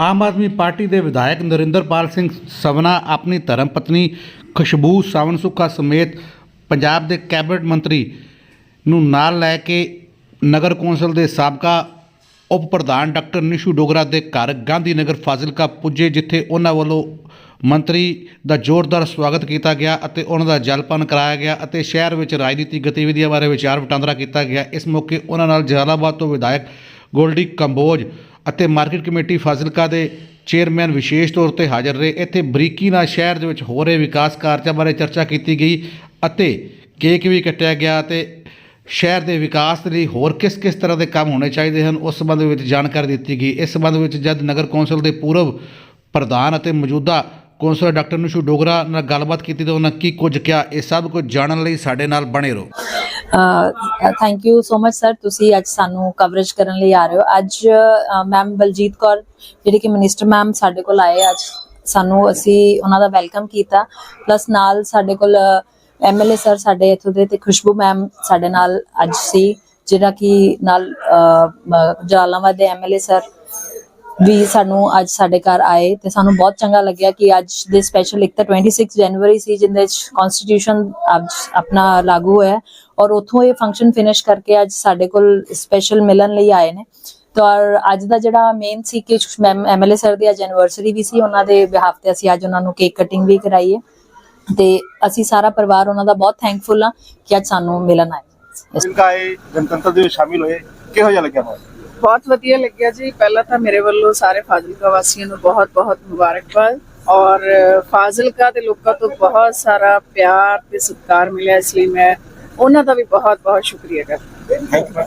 Aam Aadmi party ਦੇ ਵਿਧਾਇਕ ਨਰਿੰਦਰਪਾਲ ਸਿੰਘ ਸਵਨਾ, ਆਪਣੀ ਧਰਮ ਪਤਨੀ ਖੁਸ਼ਬੂ ਸਾਵਨ ਸੁੱਖਾ ਸਮੇਤ ਪੰਜਾਬ ਦੇ ਕੈਬਨਿਟ ਮੰਤਰੀ ਨੂੰ ਨਾਲ ਲੈ ਕੇ ਨਗਰ ਕੌਂਸਲ ਦੇ ਸਾਬਕਾ ਉਪ ਪ੍ਰਧਾਨ ਡਾਕਟਰ ਨਿਸ਼ੂ ਡੋਗਰਾ ਦੇ ਘਰ ਗਾਂਧੀ ਨਗਰ ਫਾਜ਼ਿਲਕਾ ਪੁੱਜੇ, ਜਿੱਥੇ ਉਹਨਾਂ ਵੱਲੋਂ ਮੰਤਰੀ ਦਾ ਜ਼ੋਰਦਾਰ ਸਵਾਗਤ ਕੀਤਾ ਗਿਆ ਅਤੇ ਉਹਨਾਂ ਦਾ ਜਲਪਾਨ ਕਰਾਇਆ ਗਿਆ ਅਤੇ ਸ਼ਹਿਰ ਵਿੱਚ ਰਾਜਨੀਤਿਕ ਗਤੀਵਿਧੀਆਂ ਬਾਰੇ ਵਿਚਾਰ ਵਟਾਂਦਰਾ ਕੀਤਾ ਗਿਆ। ਇਸ ਮੌਕੇ ਉਹਨਾਂ ਨਾਲ ਜਲਾਲਾਬਾਦ ਤੋਂ ਵਿਧਾਇਕ ਗੋਲਡੀ ਕੰਬੋਜ ਅਤੇ ਮਾਰਕੀਟ ਕਮੇਟੀ ਫਾਜ਼ਿਲਕਾ ਦੇ ਚੇਅਰਮੈਨ ਵਿਸ਼ੇਸ਼ ਤੌਰ ਤੇ ਹਾਜ਼ਰ ਰਹੇ। ਇੱਥੇ ਬਰੀਕੀ ਨਾਲ ਸ਼ਹਿਰ ਦੇ ਵਿੱਚ ਹੋ ਰਹੇ ਵਿਕਾਸ ਕਾਰਜਾਂ ਬਾਰੇ ਚਰਚਾ ਕੀਤੀ ਗਈ ਅਤੇ ਕੇਕ ਵੀ ਕੱਟਿਆ ਗਿਆ ਤੇ ਸ਼ਹਿਰ ਦੇ ਵਿਕਾਸ ਦੇ ਲਈ ਹੋਰ ਕਿਸ ਕਿਸ ਤਰ੍ਹਾਂ ਦੇ ਕੰਮ ਹੋਣੇ ਚਾਹੀਦੇ ਹਨ, ਉਸ ਸੰਬੰਧ ਵਿੱਚ ਜਾਣਕਾਰੀ ਦਿੱਤੀ ਗਈ। ਇਸ ਸੰਬੰਧ ਵਿੱਚ ਜਦ ਨਗਰ ਕੌਂਸਲ ਦੇ ਪੂਰਵ ਪ੍ਰਧਾਨ ਅਤੇ ਮੌਜੂਦਾ ਕੌਂਸਲਰ ਡਾਕਟਰ ਨਿਸ਼ੂ ਡੋਗਰਾ ਨਾਲ ਗੱਲਬਾਤ ਕੀਤੀ ਤਾਂ ਉਹਨਾਂ ਕੀ ਕੁਝ ਕਿਹਾ, ਇਹ ਸਭ ਕੁਝ ਜਾਣਨ ਲਈ ਸਾਡੇ ਨਾਲ ਬਣੇ ਰਹੋ। Thank you so much sir ਤੁਸੀਂ ਅੱਜ ਸਾਨੂੰ ਕਵਰੇਜ ਕਰਨ ਲਈ ਆ ਰਹੇ ਹੋ। ਅੱਜ ਮੈਮ ਬਲਜੀਤ ਕੌਰ ਜਿਹੜੀ ਕਿ ਮਿਨਿਸਟਰ ਮੈਮ ਸਾਡੇ ਕੋਲ ਆਏ ਅੱਜ ਸਾਨੂੰ ਅਸੀਂ ਉਹਨਾਂ ਦਾ ਵੈਲਕਮ ਕੀਤਾ। ਪਲੱਸ ਨਾਲ ਸਾਡੇ ਕੋਲ ਐਮਐਲਏ ਸਰ ਸਾਡੇ ਇੱਥੋਂ ਦੇ ਤੇ ਖੁਸ਼ਬੂ ਮੈਮ ਸਾਡੇ ਨਾਲ ਅੱਜ ਸੀ ਜਿਹੜਾ ਕਿ ਨਾਲ ਅਹ, ਮ- ਜਲਾਲਾਬਾਦ ਦੇ ਐਮਐਲਏ ਸਰ ਵੀ ਸਾਨੂੰ ਅੱਜ ਸਾਡੇ ਘਰ ਆਏ ਤੇ ਸਾਨੂੰ ਬਹੁਤ ਚੰਗਾ ਲੱਗਿਆ ਕਿ ਅੱਜ ਦੇ ਸਪੈਸ਼ਲ ਇੱਕ ਤਾਂ 26 ਜਨਵਰੀ ਸੀ ਜਿੰਦੇ ਵਿੱਚ ਕਨਸਟੀਟਿਊਸ਼ਨ ਅੱਜ ਆਪਣਾ ਲਾਗੂ ਹੋਇਆ। ਔਰ ਉਥੋਂ ਇਹ ਫੰਕਸ਼ਨ ਫਿਨਿਸ਼ ਕਰਕੇ ਅੱਜ ਸਾਡੇ ਕੋਲ ਸਪੈਸ਼ਲ ਮਿਲਣ ਲਈ ਆਏ ਨੇ। ਤਾਂ ਔਰ ਅੱਜ ਦਾ ਜਿਹੜਾ ਮੇਨ ਸੀ ਕਿ ਐਮਐਲਏ ਸਰ ਦੀ ਅੱਜ ਐਨੀਵਰਸਰੀ ਵੀ ਸੀ ਉਹਨਾਂ ਦੇ ਬਿਹਾਫ ਤੇ ਅਸੀਂ ਅੱਜ ਉਹਨਾਂ ਨੂੰ ਕੇਕ ਕਟਿੰਗ ਵੀ ਕਰਾਈ ਹੈ। ਤੇ ਅਸੀਂ ਸਾਰਾ ਪਰਿਵਾਰ ਉਹਨਾਂ ਦਾ ਬਹੁਤ ਥੈਂਕਫੁਲ ਆ ਕਿ ਅੱਜ ਸਾਨੂੰ ਮਿਲਣ ਆਏ। ਆਏ ਗਣਤੰਤਰ ਦਿਵਸ ਸ਼ਾਮਿਲ ਹੋਏ ਕਿਹੋ ਜਿਹਾ ਲੱਗਿਆ ਤੁਹਾਨੂੰ? ਬਹੁਤ ਵਧੀਆ ਲੱਗਿਆ ਜੀ। ਪਹਿਲਾਂ ਤਾਂ ਮੇਰੇ ਵੱਲੋਂ ਸਾਰੇ ਫਾਜ਼ਿਲਕਾ ਵਾਸੀਆਂ ਨੂੰ ਬਹੁਤ-ਬਹੁਤ ਮੁਬਾਰਕਬਾਦ। ਔਰ ਫਾਜ਼ਿਲਕਾ ਦੇ ਲੋਕਾਂ ਤੋਂ ਬਹੁਤ ਸਾਰਾ ਪਿਆਰ ਤੇ ਸਤਿਕਾਰ ਮਿਲਿਆ ਇਸ ਲਈ ਮੈਂ ਉਹਨਾਂ ਦਾ ਵੀ ਬਹੁਤ-ਬਹੁਤ ਸ਼ੁਕਰੀਆ ਕਰਦੀ ਹਾਂ।